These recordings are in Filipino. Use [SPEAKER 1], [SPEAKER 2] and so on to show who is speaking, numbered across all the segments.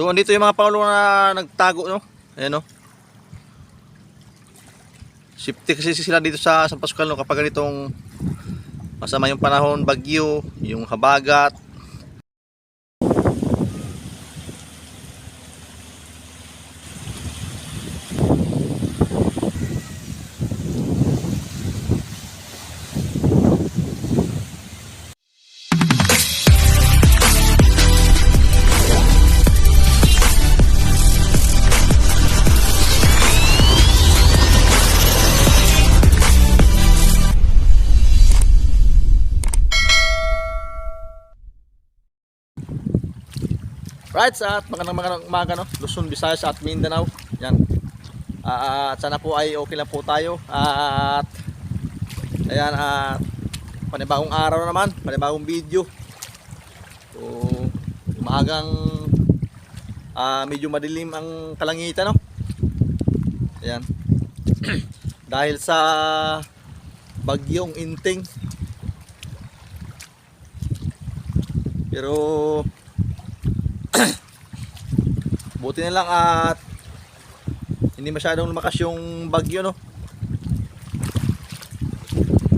[SPEAKER 1] So andito yung mga pangulo na nagtago no. Ayan no. Safety kasi sila dito sa San Pascual no kapag ganitong masama yung panahon, bagyo, yung habagat. Right, sa at magandang magandang umaga no, Luzon, Visayas at Mindanao. Yan. Ah, at sana po ay okay lang po tayo. At ayan at panibagong araw naman, panibagong video. So, umagang ah, medyo madilim ang kalangitan no. Ayan. Dahil sa bagyong inting. Pero Buti na lang at hindi masyadong lumakas yung bagyo no.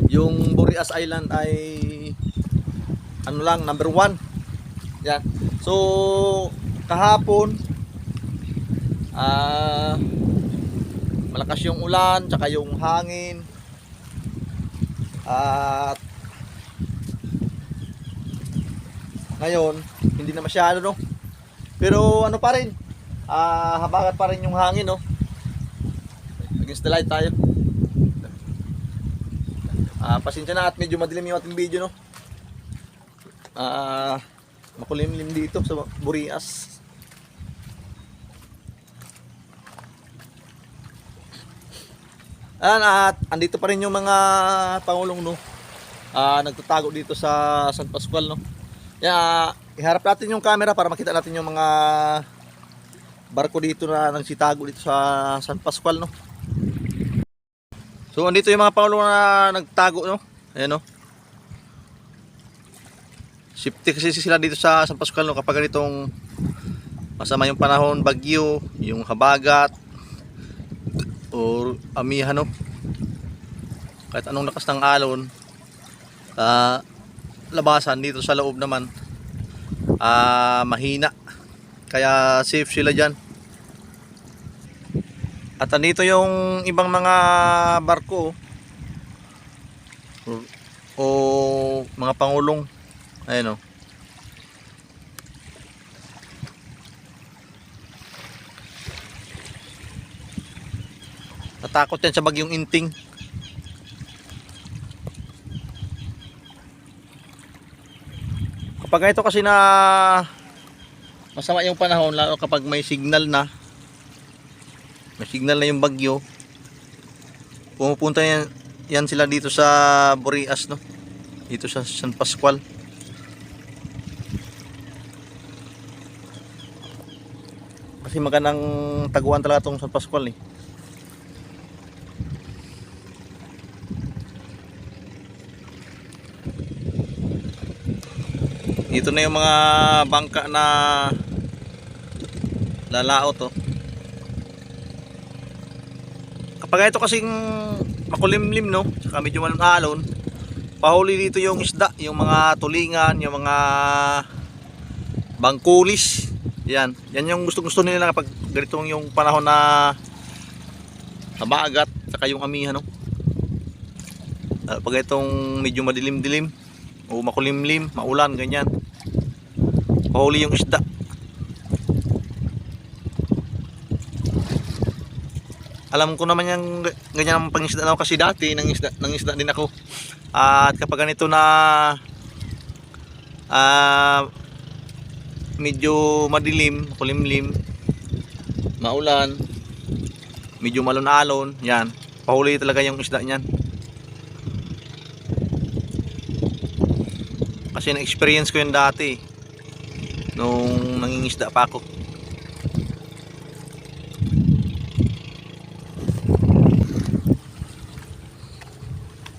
[SPEAKER 1] Yung Boreas Island ay ano lang number one. Yan. So kahapon ah malakas yung ulan tsaka yung hangin at ngayon hindi na masyado no pero ano pa rin ah habagat pa rin yung hangin no? Against the light tayo. Ah pasensya na at medyo madilim yung ating video no? Ah makulimlim dito sa Burias. Ayan, at andito pa rin yung mga pangulong no? Ah nagtatago dito sa San Pascual no? Kaya iharap natin yung camera para makita natin yung mga barko dito na nagsitago dito sa San Pascual no. So andito yung mga pangulo na nagtago no. Ayan no. Safety kasi sila dito sa San Pascual no kapag ganitong masama yung panahon, bagyo, yung habagat or amihan no. Kahit anong lakas ng alon, ah labasan dito sa loob naman ah mahina kaya safe sila dyan at andito yung ibang mga barko o, o mga pangulong. Ayun o natakot yan sa bagyong inting. Kapag ito kasi na masama yung panahon lalo kapag may signal na may signal na yung bagyo. Pumupunta yan, yan sila dito sa Boreas no? Dito sa San Pascual. Kasi magandang taguan talaga tong San Pascual eh. Dito na yung mga bangka na lalao to. Kapag ito kasing makulimlim no, saka medyo walang alon, pahuli dito yung isda, yung mga tulingan, yung mga bangkulis. Yan, yan yung gusto-gusto nila kapag ganitong yung panahon na nabagat, saka yung amihan no. Ah, Pag itong medyo madilim-dilim o makulimlim, maulan, ganyan. Pahuli yung isda. Alam ko naman yung ganyan ang pangisda ako kasi dati nang isda, nang isda din ako. At kapag ganito na ah medyo madilim, kulimlim, maulan, medyo malon-alon, yan. Pahuli talaga yung isda niyan. Kasi na-experience ko yun dati nung nangingisda pa ako.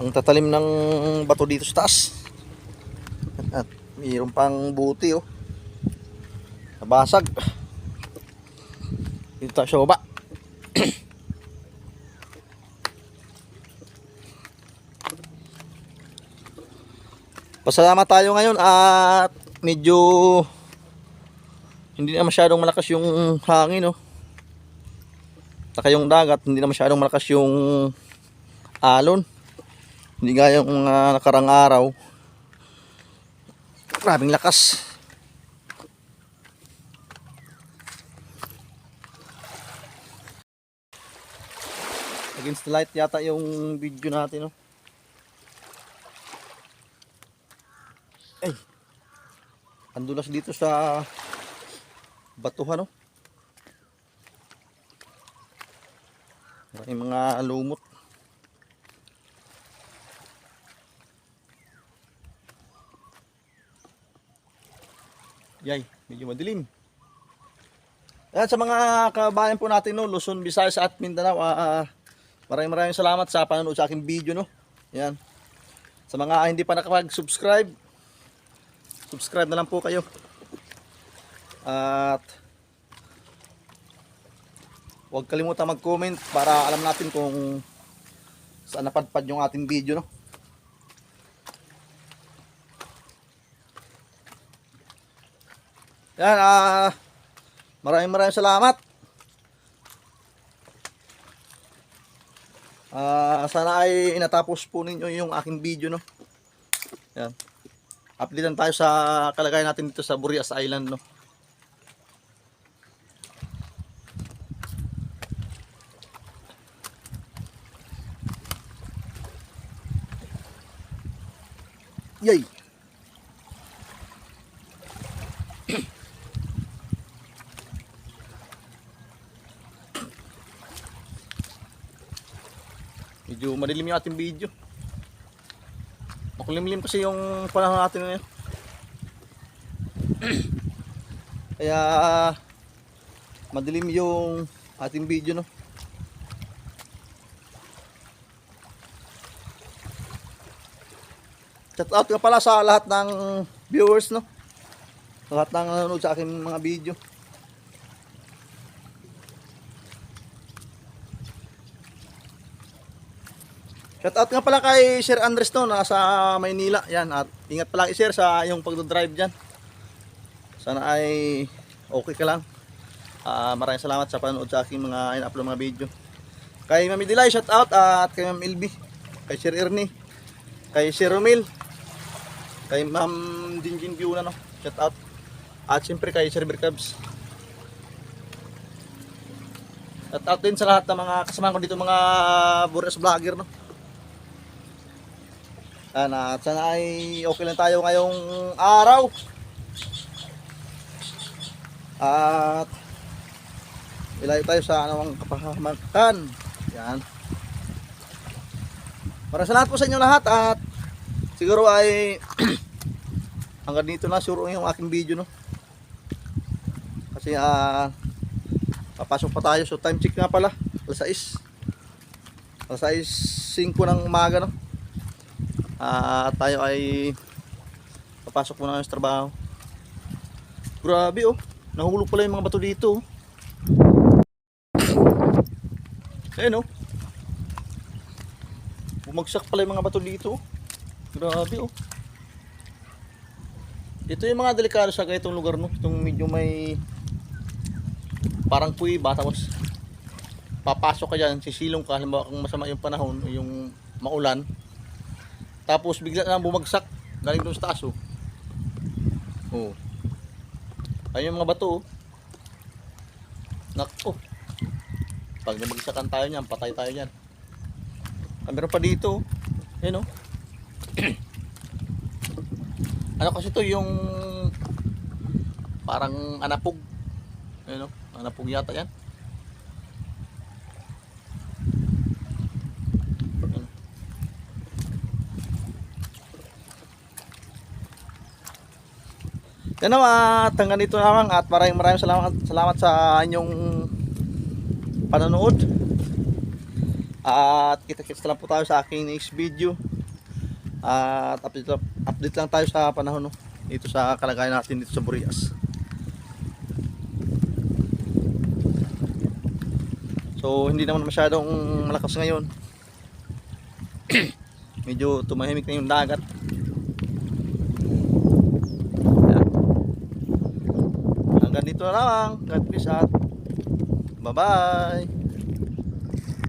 [SPEAKER 1] Ang tatalim ng bato dito sa taas. At mayroon pang buti oh. Nabasag. Dito tayo sa baba. Pasalamat tayo ngayon at medyo hindi na masyadong malakas yung hangin no. Saka yung dagat, hindi na masyadong malakas yung alon. Hindi gaya yung mga nakarang araw. Grabing lakas. Against the light yata yung video natin, no? Ay! Ang dulas dito sa batuhan, no? Maraming mga lumot. Yay, medyo madilim. Ayan, sa mga kabayan po natin, no, Luzon, Visayas at Mindanao, ah, maraming maraming salamat sa panonood sa aking video, no. Ayan. Sa mga hindi pa nakapag-subscribe, subscribe na lang po kayo. At huwag kalimutan mag-comment para alam natin kung saan napadpad yung ating video, no. Yan, ah, maraming maraming salamat. Ah, sana ay inatapos po ninyo yung aking video, no. Yan. Updatean tayo sa kalagayan natin dito sa Burias Island, no. Yay! Medyo madilim yung ating video. Makulimlim kasi yung panahon natin ngayon. Kaya madilim yung ating video no. Shout out nga pala sa lahat ng viewers no. Lahat ng nanonood sa aking mga video. Shout out nga pala kay Sir Andres no, nasa Maynila. Yan, at ingat pala Sir sa iyong pagdodrive diyan. Sana ay okay ka lang. Ah, maraming salamat sa panonood sa aking mga in-upload mga video. Kay Mami Dilay, shout out at kay Ma'am Ilby, kay Sir Ernie, kay Sir Romil, kay Ma'am Jinjin Biuna no, shout out. At siyempre kay Sir Berkabs. Shout out din sa lahat ng mga kasama ko dito mga Boris vlogger no. Sana, sana ay okay lang tayo ngayong araw. At ilayo tayo sa anong kapahamakan. Yan. Para sa lahat po sa inyo lahat at siguro ay hanggang dito na sure yung aking video no. Kasi ah papasok pa tayo so time check nga pala alas 6 alas 6 5 ng umaga no Ah, tayo ay papasok muna ng trabaho. Grabe oh. Nahulog pala yung mga bato dito. oh. Ayun oh. Bumagsak pala yung mga bato dito. oh. Grabe oh. Ito yung mga delikado sa ganitong lugar no. Itong medyo may parang puy ba tapos papasok ka dyan, sisilong ka, halimbawa kung masama yung panahon, yung maulan, tapos bigla na bumagsak galing doon sa taas oh. Oh. Ayun yung mga bato oh. Nako. Pag nabagsakan tayo niyan, patay tayo niyan. Ah, meron pa dito oh. Ayun oh. ano kasi to yung parang anapog. Ayun oh. Anapog yata yan. Yan o, at hanggang dito lamang at maraming maraming salamat, salamat sa inyong panonood. At kita-kits lang po tayo sa aking next video. At update, update lang tayo sa panahon dito sa kalagayan natin dito sa Burias. So hindi naman masyadong malakas ngayon. Medyo tumahimik na yung dagat. Ayan. Hanggang dito lang. God bless at bye bye.